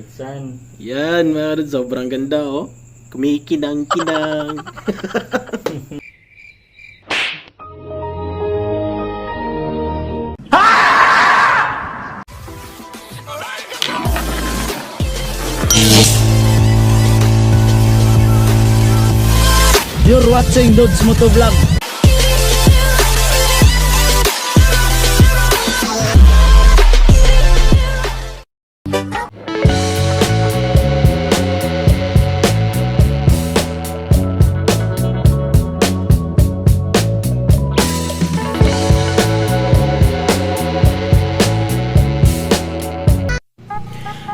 Kahit saan. Yan, mga kadudes, sobrang ganda oh. Kumikinang-kinang. You're watching Dudes Moto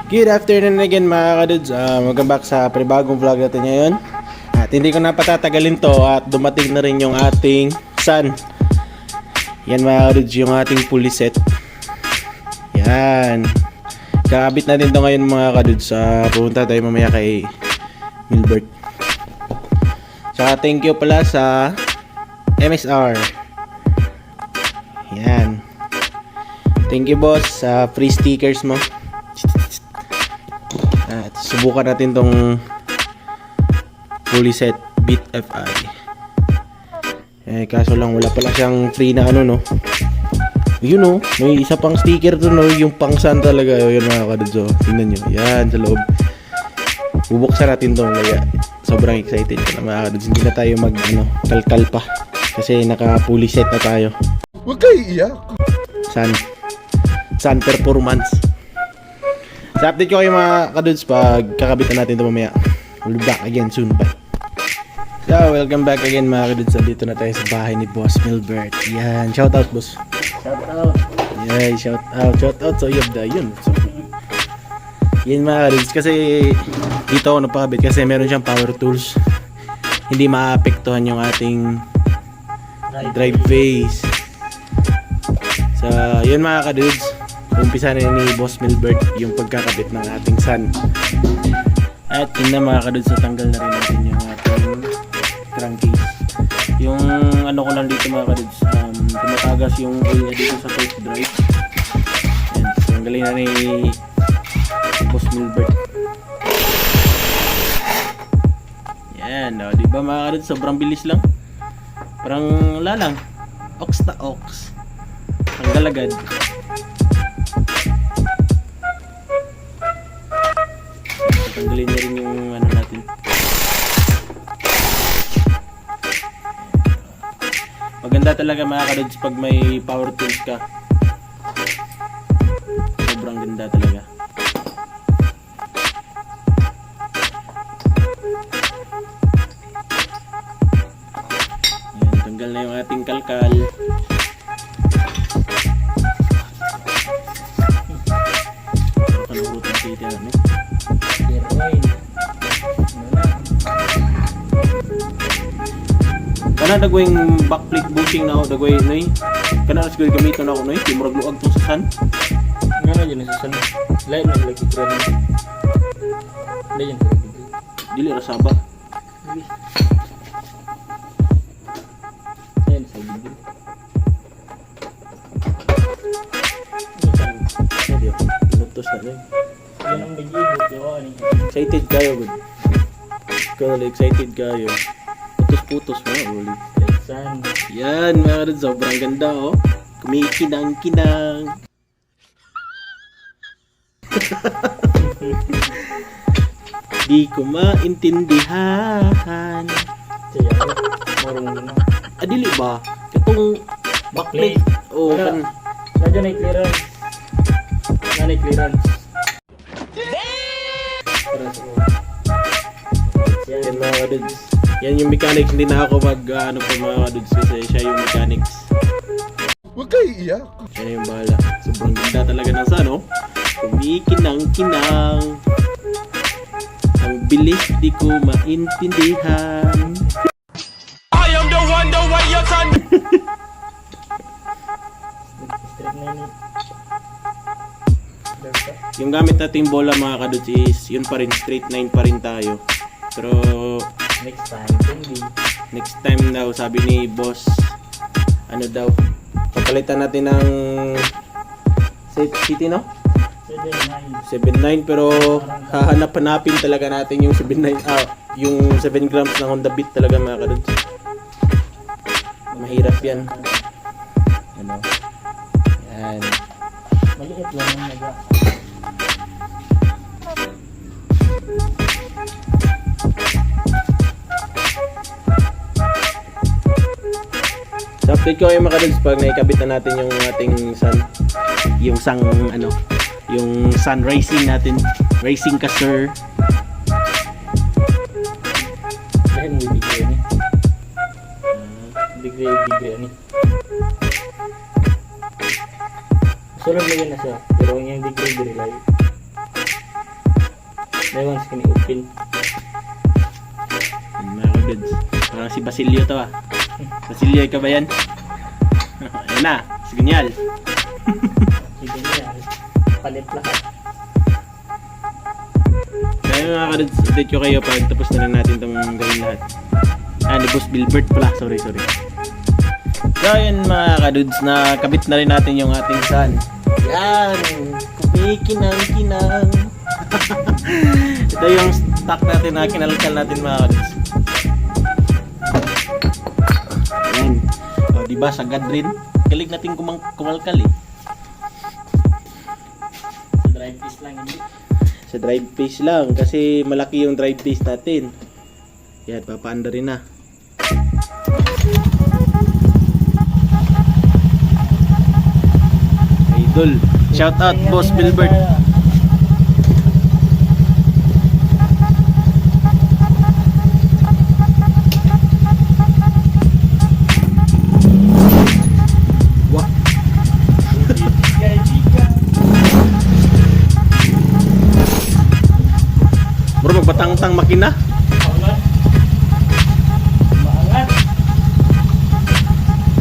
Good afternoon again mga kadudes. Uh, welcome back sa panibagong vlog natin ngayon. At hindi ko na patatagalin to at dumating na rin yung ating sun. Yan mga kadudes, yung ating pulley set. Yan. Kakabit natin to ngayon mga kadudes. Uh, pupunta tayo mamaya kay Milbert. Tsaka thank you pala sa MSR. Yan. Thank you boss sa free stickers mo. Subukan natin tong fully set Beat FI. Eh kaso lang wala pala siyang free na ano no. Yun no, may isa pang sticker to no, yung pang sun talaga. O, Yun mga kadudzo. Tingnan nyo. Yan sa loob. Bubuksan natin to kaya sobrang excited ko na mga kadudzo. Hindi na tayo mag ano, kalkal pa. Kasi naka fully set na tayo. Huwag kayo iiyak. Sun. Sun performance. Sa update ko kayo mga kadudes pag kakabitan natin ito mamaya. We'll be back again soon. Bye. So, welcome back again mga kadudes. Dito na tayo sa bahay ni Boss Milbert. Yan. Shout out, boss. Shout out. Yeah, shout out. Shout out sa Yobda. Yun. So, yan mga kadudes. Kasi dito ako napakabit kasi meron siyang power tools. Hindi maapektuhan yung ating drive phase. So, yun mga kadudes. Umpisa na ni Boss Milbert yung pagkakabit ng ating sun. At yun na mga kadudes, natanggal na rin natin yung ating crankcase. Yung ano ko lang dito mga kadudes, um, tumatagas yung oil niya dito sa first drive. Yan, tanggalin na ni Boss Milbert. Yan, oh, di ba mga kadudes, sobrang bilis lang. Parang wala lang. Ox na ox. Ang galagad. Tanggalin na rin yung ano natin. Maganda talaga mga kadods pag may power tools ka. Sobrang ganda talaga. Yan, tanggal na yung ating kalkal. Kana dagway backflip bushing na ako dagway noy. Kana nas gawin gamiton ako noy, timurag luag tong sa sun. Nga na dyan sa sana. Lain na lagi rin. Yan sa lagi. Dili ra saba. Ayan sa lagi. Ano Pinutos na noy. Yan ang ni. Excited kayo gud. Kaya excited kayo. Putos-putos mo uli. Yan mga kadod, sobrang ganda oh. Kumikinang-kinang. Di ko maintindihan. Na. Adili ba? Katong backplate. Oh, Wala. kan Nandiyan ay clearance. Nandiyan ay clearance. Para sa Yan mga kadudes. Yan yung mechanics. Hindi na ako mag ah, ano pa mga kadudes kasi siya yung mechanics. Huwag kayo iiyak. Siya yung bahala. Sobrang ganda talaga ng sa no? Kumikinang-kinang. Ang bilis di ko maintindihan. Straight na yun. Dark Yung gamit nating bola mga kadudes is yun pa rin straight 9 pa rin tayo. Pero Next time, hindi. next time daw sabi ni boss ano daw papalitan natin ng Safe City no? Sa 7.9 pero hahanap-hanapin talaga natin yung 7.9 ah, yung 7 grams ng Honda Beat talaga mga kadudes. Mahirap yan. Ano? Yan. Maliit lang yung naga. Update ko kayo mga kadudes pag naikabit na natin yung ating sun yung sang ano yung sun racing natin racing ka sir Dahil may degree ni. Degree, degree ni. Sulod yun na siya. Pero yung degree, degree lang. May ones kini open. Yan, mga kadudes parang si Basilio to ah Basilio ka ba yan? Ayan na? Signal. Sige niya. Palit lahat. Kaya mga kadudes update ko kayo pag tapos na lang natin itong gawin lahat. Ah ni Boss Bilbert pala. Sorry sorry. So yun mga kadudes na kabit na rin natin yung ating sun. Yan. Kumikinang-kinang. Ito yung stock natin na kinalkal natin mga kadudes. Yan. O diba sagad rin Galing natin kumang kumalkal eh Drive piece lang hindi. sa drive pace lang kasi malaki yung drive pace natin. Yan, papaanda rin na. Idol. Shout out Boss Bilbert. Magbatang-tang makina.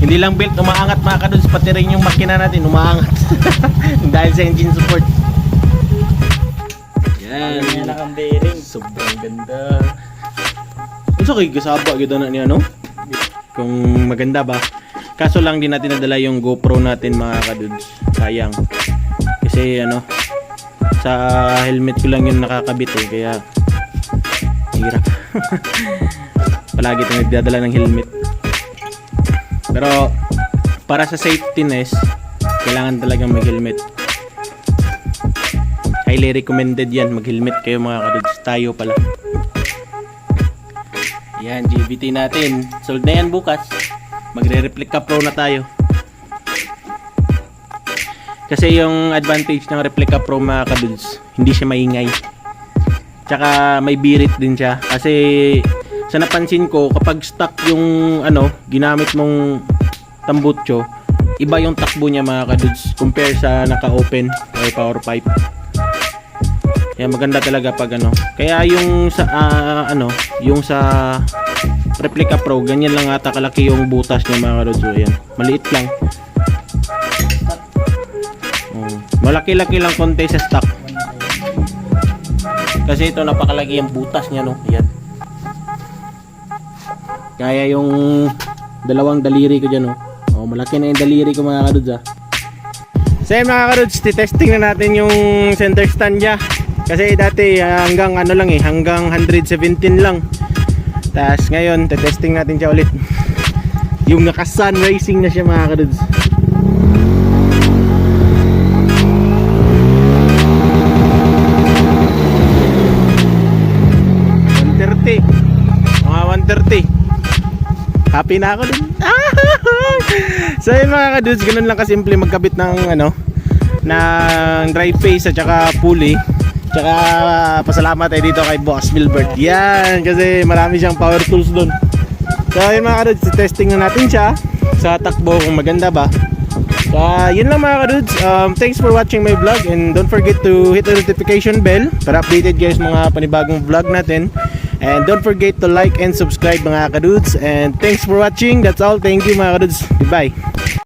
Hindi lang built umaangat mga kadudes, pati rin yung makina natin umaangat. Dahil sa engine support. Yan. Yan ang bearing. Sobrang ganda. Unsa kay gasaba gyud na niya no? Kung maganda ba. Kaso lang din natin nadala yung GoPro natin mga kadudes. Sayang. Kasi ano sa helmet ko lang yung nakakabit eh kaya hirap. Palagi tayong nagdadala ng helmet. Pero para sa safetyness, kailangan talagang mag-helmet. Highly recommended yan, mag-helmet kayo mga kadudes. Tayo pala. Yan, GBT natin. Sold na yan bukas. Magre-replica pro na tayo. Kasi yung advantage ng replica pro mga kadudes, hindi siya maingay. Tsaka may birit din siya. Kasi sa napansin ko, kapag stock yung ano, ginamit mong tambutso, iba yung takbo niya mga kadudes compare sa naka-open or power pipe. Kaya maganda talaga pag ano. Kaya yung sa ah, ano, yung sa Replica Pro, ganyan lang ata kalaki yung butas niya mga kadudes. So. Maliit lang. Oh, malaki-laki lang konti sa stock. Kasi ito napakalaki yung butas niya no. Ayan. Kaya yung dalawang daliri ko dyan oh. Oh, malaki na yung daliri ko mga kadudes ah. So yun, mga kadudes, testing na natin yung center stand niya. Kasi dati ah, hanggang ano lang eh, hanggang 117 lang. Tapos ngayon, testing natin siya ulit. yung naka-sun racing na siya mga kadudes. Happy na ako dun so yun mga kadudes ganun lang kasimple magkabit ng ano ng drive face at saka pulley. Tsaka pasalamat tayo dito kay Boss Milbert. Yan kasi marami siyang power tools dun. So yun mga kadudes testing na natin siya sa takbo kung maganda ba. So, yun lang mga kadudes. Um, thanks for watching my vlog and don't forget to hit the notification bell para updated guys mga panibagong vlog natin. And don't forget to like and subscribe mga kadudes. And thanks for watching. That's all. Thank you mga kadudes. Goodbye.